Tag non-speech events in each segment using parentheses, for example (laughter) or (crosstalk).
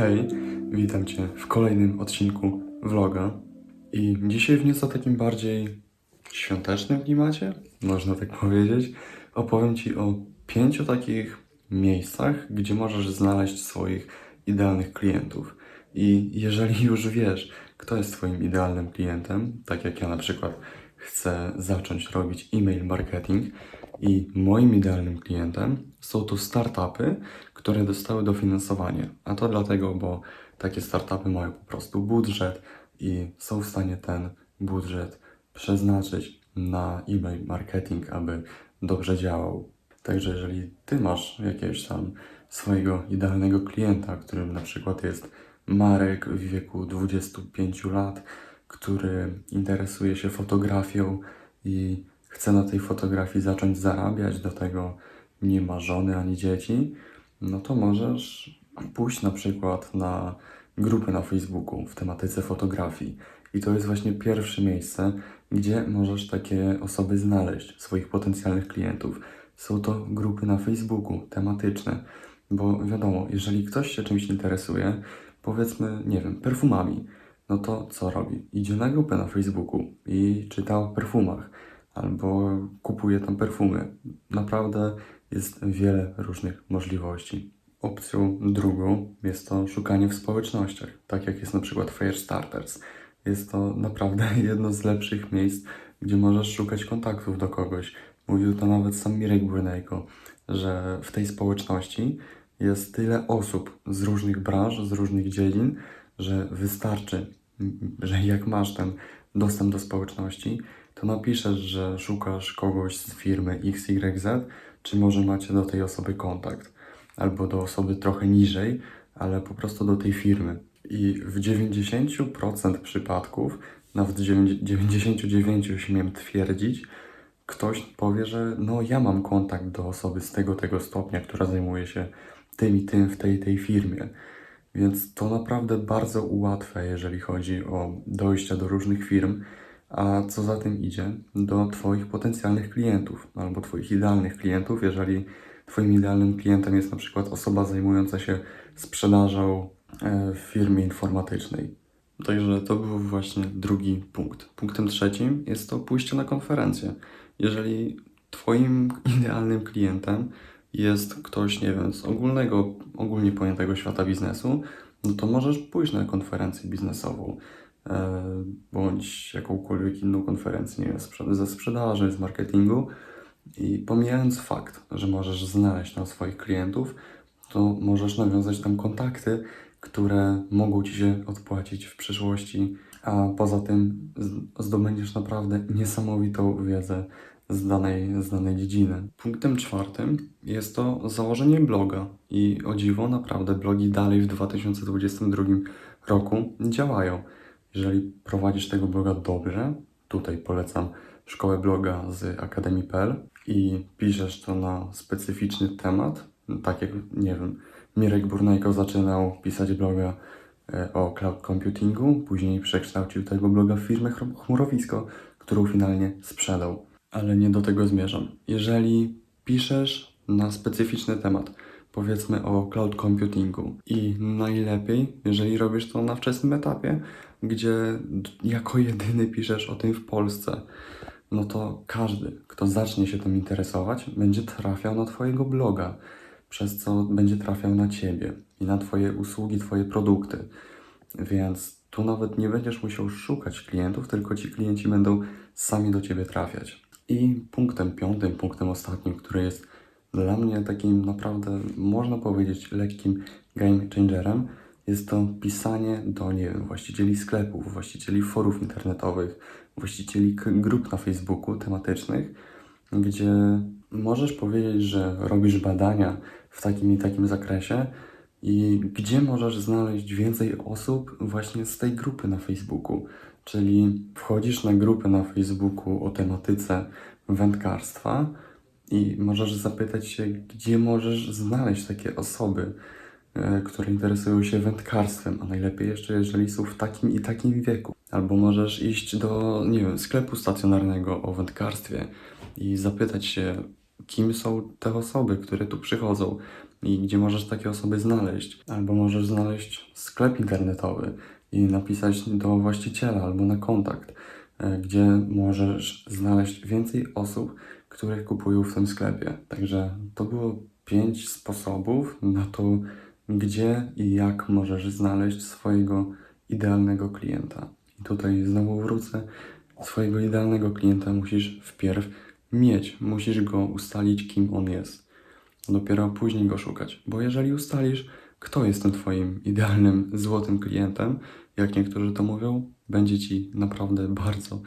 Hej, witam Cię w kolejnym odcinku vloga. I dzisiaj w nieco takim bardziej świątecznym klimacie, można tak powiedzieć, opowiem Ci o pięciu takich miejscach, gdzie możesz znaleźć swoich idealnych klientów. I jeżeli już wiesz, kto jest Twoim idealnym klientem, tak jak ja na przykład chcę zacząć robić e-mail marketing i moim idealnym klientem są to startupy, które dostały dofinansowanie. A to dlatego, bo takie startupy mają po prostu budżet i są w stanie ten budżet przeznaczyć na e-mail marketing, aby dobrze działał. Także jeżeli ty masz jakiegoś tam swojego idealnego klienta, którym na przykład jest Marek w wieku 25 lat, który interesuje się fotografią i chce na tej fotografii zacząć zarabiać, do tego nie ma żony ani dzieci, no to możesz pójść na przykład na grupę na Facebooku w tematyce fotografii. I to jest właśnie pierwsze miejsce, gdzie możesz takie osoby znaleźć, swoich potencjalnych klientów. Są to grupy na Facebooku tematyczne, bo wiadomo, jeżeli ktoś się czymś interesuje, powiedzmy, nie wiem, perfumami, no to co robi? Idzie na grupę na Facebooku i czyta o perfumach, albo kupuje tam perfumy. Naprawdę jest wiele różnych możliwości. Opcją drugą jest to szukanie w społecznościach, tak jak jest na przykład Firestarters. Jest to naprawdę (laughs) jedno z lepszych miejsc, gdzie możesz szukać kontaktów do kogoś. Mówił to nawet sam Mirek Brunejko, że w tej społeczności jest tyle osób z różnych branż, z różnych dziedzin, że wystarczy, że jak masz ten dostęp do społeczności, to napiszesz, że szukasz kogoś z firmy XYZ, czy może macie do tej osoby kontakt, albo do osoby trochę niżej, ale po prostu do tej firmy. I w 90% przypadków, nawet 99% śmiem twierdzić, ktoś powie, że no ja mam kontakt do osoby z tego, tego stopnia, która zajmuje się tym i tym w tej, tej firmie. Więc to naprawdę bardzo ułatwia, jeżeli chodzi o dojście do różnych firm, a co za tym idzie, do Twoich potencjalnych klientów albo Twoich idealnych klientów, jeżeli Twoim idealnym klientem jest na przykład osoba zajmująca się sprzedażą e, w firmie informatycznej. Także to był właśnie drugi punkt. Punktem trzecim jest to pójście na konferencję. Jeżeli Twoim idealnym klientem jest ktoś, nie wiem, z ogólnego, ogólnie pojętego świata biznesu, no to możesz pójść na konferencję biznesową bądź jakąkolwiek inną konferencję, nie wiem, ze sprzedaży, z marketingu. I pomijając fakt, że możesz znaleźć tam swoich klientów, to możesz nawiązać tam kontakty, które mogą ci się odpłacić w przyszłości, a poza tym zdobędziesz naprawdę niesamowitą wiedzę z danej, z danej dziedziny. Punktem czwartym jest to założenie bloga. I o dziwo, naprawdę blogi dalej w 2022 roku działają. Jeżeli prowadzisz tego bloga dobrze, tutaj polecam szkołę bloga z akademii.pl i piszesz to na specyficzny temat, tak jak, nie wiem, Mirek Burnejko zaczynał pisać bloga e, o cloud computingu, później przekształcił tego bloga w firmę Chmurowisko, którą finalnie sprzedał. Ale nie do tego zmierzam. Jeżeli piszesz na specyficzny temat, powiedzmy o cloud computingu i najlepiej, jeżeli robisz to na wczesnym etapie, gdzie jako jedyny piszesz o tym w Polsce, no to każdy, kto zacznie się tym interesować, będzie trafiał na Twojego bloga, przez co będzie trafiał na Ciebie i na Twoje usługi, Twoje produkty. Więc tu nawet nie będziesz musiał szukać klientów, tylko ci klienci będą sami do Ciebie trafiać. I punktem piątym, punktem ostatnim, który jest dla mnie takim naprawdę, można powiedzieć, lekkim game changerem, jest to pisanie do, nie wiem, właścicieli sklepów, właścicieli forów internetowych, właścicieli grup na Facebooku tematycznych, gdzie możesz powiedzieć, że robisz badania w takim i takim zakresie i gdzie możesz znaleźć więcej osób właśnie z tej grupy na Facebooku. Czyli wchodzisz na grupę na Facebooku o tematyce wędkarstwa i możesz zapytać się, gdzie możesz znaleźć takie osoby, które interesują się wędkarstwem, a najlepiej jeszcze, jeżeli są w takim i takim wieku. Albo możesz iść do, nie wiem, sklepu stacjonarnego o wędkarstwie i zapytać się, kim są te osoby, które tu przychodzą i gdzie możesz takie osoby znaleźć. Albo możesz znaleźć sklep internetowy i napisać do właściciela albo na kontakt, e, gdzie możesz znaleźć więcej osób, które kupują w tym sklepie. Także to było pięć sposobów na to, gdzie i jak możesz znaleźć swojego idealnego klienta. I tutaj znowu wrócę. Swojego idealnego klienta musisz wpierw mieć, musisz go ustalić, kim on jest. Dopiero później go szukać. Bo jeżeli ustalisz, kto jest tym Twoim idealnym, złotym klientem, jak niektórzy to mówią, będzie Ci naprawdę bardzo,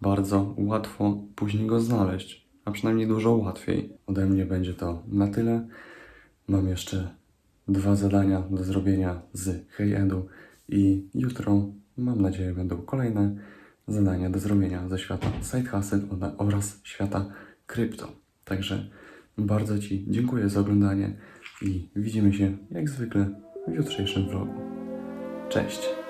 bardzo łatwo później go znaleźć. A przynajmniej dużo łatwiej. Ode mnie będzie to na tyle. Mam jeszcze dwa zadania do zrobienia z HeyEdu i jutro, mam nadzieję, będą kolejne zadania do zrobienia ze świata side hustle ona- oraz świata krypto. Także bardzo Ci dziękuję za oglądanie i widzimy się jak zwykle w jutrzejszym vlogu. Cześć!